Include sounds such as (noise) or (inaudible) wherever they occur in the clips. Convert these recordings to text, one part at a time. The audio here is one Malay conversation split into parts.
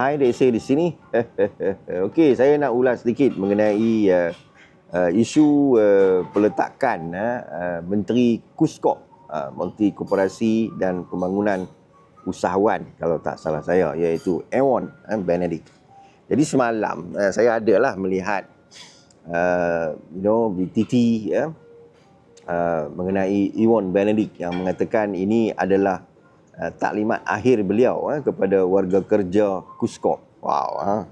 Hai Desa di sini. (laughs) Okey, saya nak ulas sedikit mengenai uh, uh, isu uh, peletakan uh, Menteri Kuskop, uh, Menteri Koperasi dan Pembangunan Usahawan kalau tak salah saya iaitu Ewon uh, Benedict. Jadi semalam uh, saya adalah melihat uh, you know BTT ya uh, uh, mengenai Ewon Benedict yang mengatakan ini adalah uh, taklimat akhir beliau uh, kepada warga kerja Kuskop. Wow. Uh.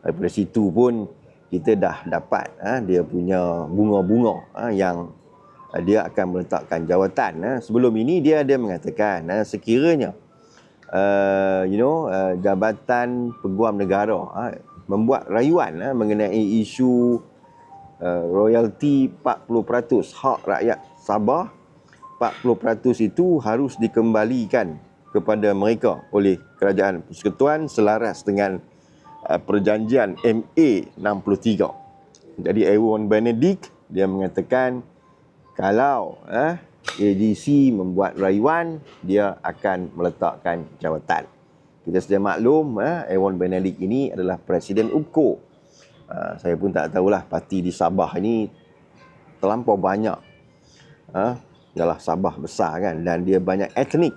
Daripada situ pun kita dah dapat uh, dia punya bunga-bunga uh, yang uh, dia akan meletakkan jawatan. Uh. Sebelum ini dia ada mengatakan uh, sekiranya uh, you know uh, Jabatan Peguam Negara uh, membuat rayuan uh, mengenai isu uh, royalty 40% hak rakyat Sabah 40% itu harus dikembalikan kepada mereka oleh kerajaan persekutuan selaras dengan uh, perjanjian MA 63. Jadi Aaron Benedict dia mengatakan kalau uh, ADC membuat rayuan dia akan meletakkan jawatan. Kita sedia maklum uh, Aaron Benedict ini adalah Presiden UPCO. Uh, saya pun tak tahulah parti di Sabah ini terlampau banyak. Uh, ialah Sabah besar kan dan dia banyak etnik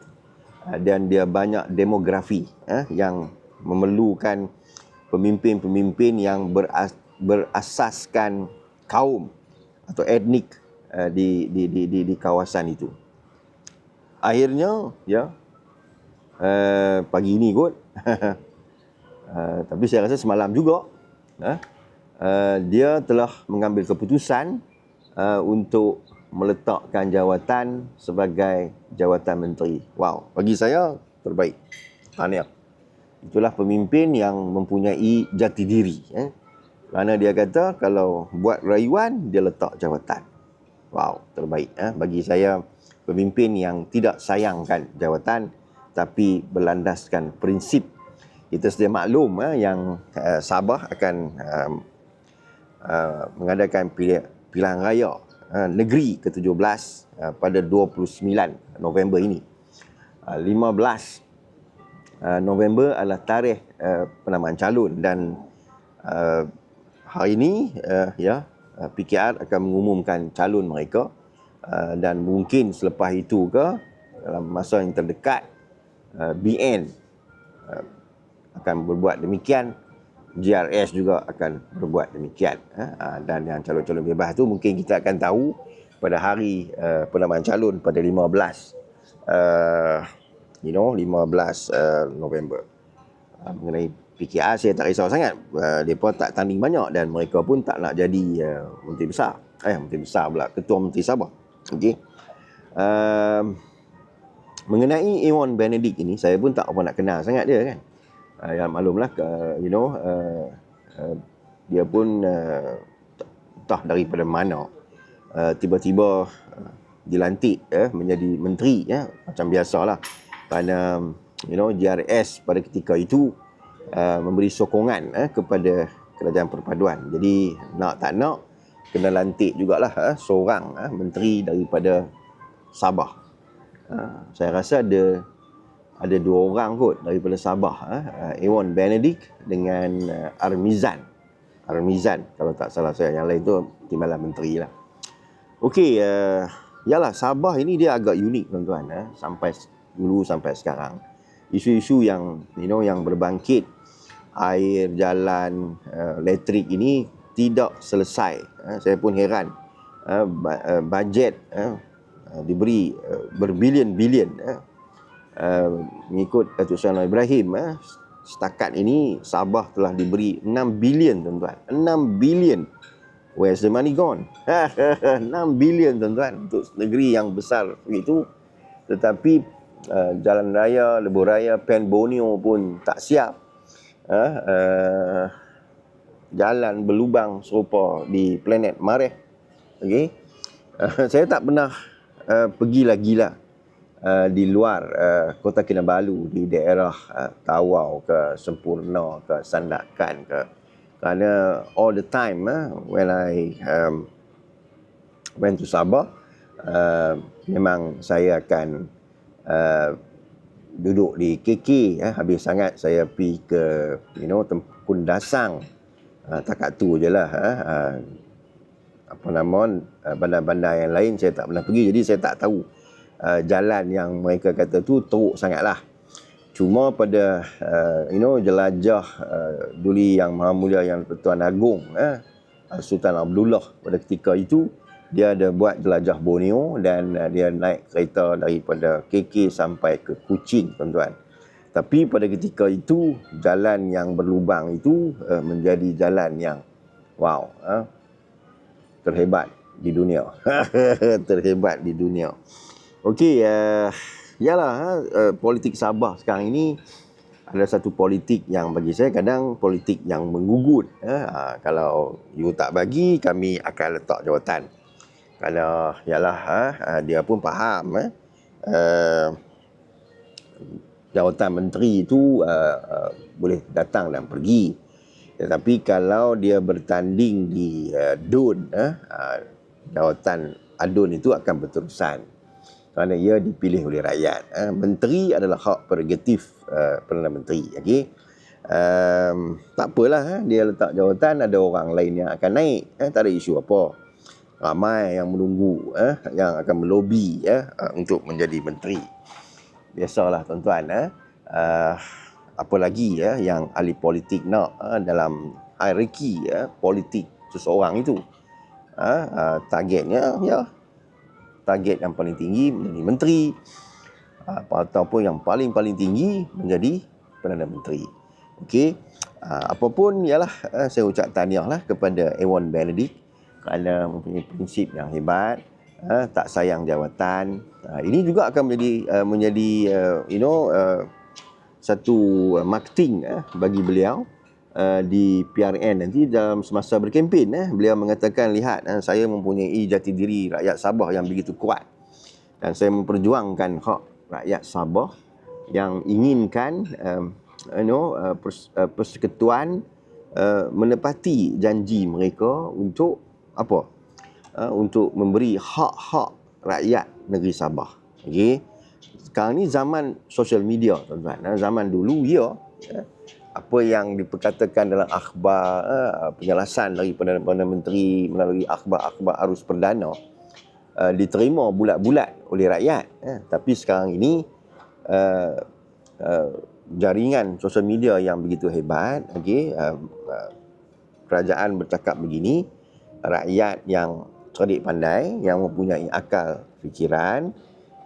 ah, dan dia banyak demografi eh, yang memerlukan pemimpin-pemimpin yang beras, berasaskan kaum atau etnik uh, di, di di di di kawasan itu. Akhirnya ya uh, pagi ini kot uh, (laughs) tapi saya rasa semalam juga uh, uh, dia telah mengambil keputusan uh, untuk meletakkan jawatan sebagai jawatan menteri. Wow, bagi saya terbaik. Tahniah. Itulah pemimpin yang mempunyai jati diri. Eh. Kerana dia kata kalau buat rayuan, dia letak jawatan. Wow, terbaik. Eh. Bagi saya, pemimpin yang tidak sayangkan jawatan tapi berlandaskan prinsip. Kita sedia maklum eh, yang uh, Sabah akan uh, uh, mengadakan pilihan raya Uh, negeri ke-17 uh, pada 29 November ini. 15 uh, November adalah tarikh penamaan calon dan hari ini ya PKR akan mengumumkan calon mereka dan mungkin selepas itu ke dalam masa yang terdekat BN akan berbuat demikian GRS juga akan berbuat demikian ha? dan yang calon-calon bebas tu mungkin kita akan tahu pada hari uh, penamaan calon pada 15 uh, you know 15 uh, November. Uh, mengenai PKR saya tak risau sangat. Uh, tak tanding banyak dan mereka pun tak nak jadi uh, menteri besar. Eh menteri besar pula ketua menteri Sabah. Okey. Uh, mengenai Iwan Benedict ini saya pun tak apa nak kenal sangat dia kan uh, yang maklumlah uh, you know uh, uh, dia pun uh, entah daripada mana uh, tiba-tiba uh, dilantik uh, menjadi menteri ya macam biasalah. Kerana you know JRS pada ketika itu uh, memberi sokongan uh, kepada kerajaan perpaduan. Jadi nak tak nak kena lantik jugalah uh, seorang uh, menteri daripada Sabah. Uh, saya rasa ada ada dua orang kot daripada Sabah eh Ewon Benedict dengan uh, Armizan. Armizan kalau tak salah saya yang lain tu timbalan menteri lah. Okey uh, yalah Sabah ini dia agak unik tuan-tuan eh sampai dulu sampai sekarang. Isu-isu yang you know yang berbangkit air jalan uh, elektrik ini tidak selesai uh, saya pun heran uh, bajet uh, diberi uh, berbilion-bilion uh, Uh, mengikut Datuk Seri Ibrahim uh, setakat ini Sabah telah diberi 6 bilion tuan-tuan. 6 bilion. Where's the money gone? (laughs) 6 bilion tuan-tuan untuk negeri yang besar begitu tetapi uh, jalan raya lebuh raya Pen Borneo pun tak siap. Uh, uh, jalan berlubang serupa di planet Mareh. Okay? uh, (laughs) saya tak pernah uh, pergi lagi lah uh, di luar uh, kota Kinabalu di daerah uh, Tawau ke Sempurna ke Sandakan ke kerana all the time uh, when I um, went to Sabah uh, memang saya akan uh, duduk di KK ya, habis sangat saya pergi ke you know Tempun Dasang. Uh, takat tu je lah. Uh, uh, apa nama uh, bandar-bandar yang lain saya tak pernah pergi jadi saya tak tahu uh, jalan yang mereka kata tu teruk sangatlah. Cuma pada uh, you know jelajah uh, duli yang Maha Mulia yang Pertuan Agong uh, Sultan Abdullah pada ketika itu dia ada buat jelajah Borneo dan uh, dia naik kereta daripada KK sampai ke Kuching tuan-tuan. Tapi pada ketika itu jalan yang berlubang itu uh, menjadi jalan yang wow uh, terhebat di dunia. (laughs) terhebat di dunia. Okey uh, yalah uh, politik Sabah sekarang ini ada satu politik yang bagi saya kadang politik yang menggugut. Uh, kalau you tak bagi kami akan letak jawatan. Kalau yalah ha, dia pun faham uh, jawatan menteri itu uh, uh, boleh datang dan pergi. Tetapi kalau dia bertanding di uh, DUN uh, uh, jawatan adun itu akan berterusan kerana ia dipilih oleh rakyat uh, menteri adalah hak prerogatif uh, Perdana Menteri okey um, tak apalah uh, dia letak jawatan ada orang lain yang akan naik uh, tak ada isu apa ramai yang menunggu eh yang akan melobi eh untuk menjadi menteri. Biasalah tuan-tuan eh uh, apa lagi eh, yang ahli politik nak uh, dalam hierarki eh, politik seseorang itu. Uh, uh, targetnya ya target yang paling tinggi menjadi menteri uh, ataupun yang paling-paling tinggi menjadi Perdana Menteri. Okey. Uh, apapun ialah uh, saya ucap tahniahlah kepada Ewan Benedict kerana mempunyai prinsip yang hebat uh, tak sayang jawatan uh, ini juga akan menjadi uh, menjadi you know satu marketing bagi beliau uh, di PRN nanti dalam semasa berkempen uh, beliau mengatakan lihat uh, saya mempunyai jati diri rakyat Sabah yang begitu kuat dan saya memperjuangkan hak rakyat Sabah yang inginkan um, you know uh, pers- uh, persekutuan uh, menepati janji mereka untuk apa uh, untuk memberi hak-hak rakyat negeri Sabah. Okey. Sekarang ni zaman social media tuan-tuan. Uh, zaman dulu ya uh, apa yang diperkatakan dalam akhbar uh, penjelasan dari Perdana Menteri melalui akhbar-akhbar arus perdana uh, diterima bulat-bulat oleh rakyat. Uh, tapi sekarang ini uh, uh, jaringan sosial media yang begitu hebat, okey, uh, uh, kerajaan bercakap begini, rakyat yang cerdik pandai yang mempunyai akal fikiran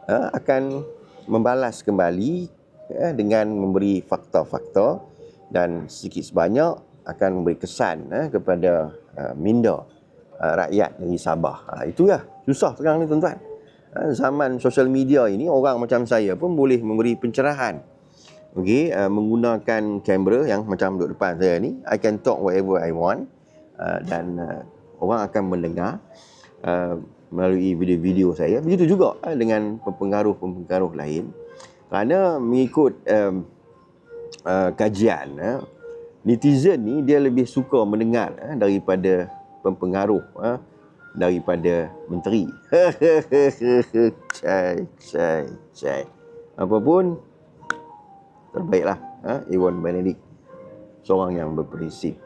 uh, akan membalas kembali uh, dengan memberi fakta-fakta dan sedikit sebanyak akan memberi kesan uh, kepada uh, minda uh, rakyat negeri Sabah. Uh, itu ya susah sekarang ni tuan-tuan. Uh, zaman sosial media ini orang macam saya pun boleh memberi pencerahan. Okey, uh, menggunakan kamera yang macam duduk depan saya ni, I can talk whatever I want uh, dan uh, orang akan mendengar uh, melalui video-video saya. Begitu juga uh, dengan pengaruh-pengaruh lain. Kerana mengikut um, uh, kajian, uh, netizen ni dia lebih suka mendengar uh, daripada pengaruh uh, daripada menteri. (laughs) cai, cai, cai. Apapun, terbaiklah uh, Iwan Benedict. Seorang yang berprinsip.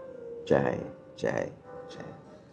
Cai, cai.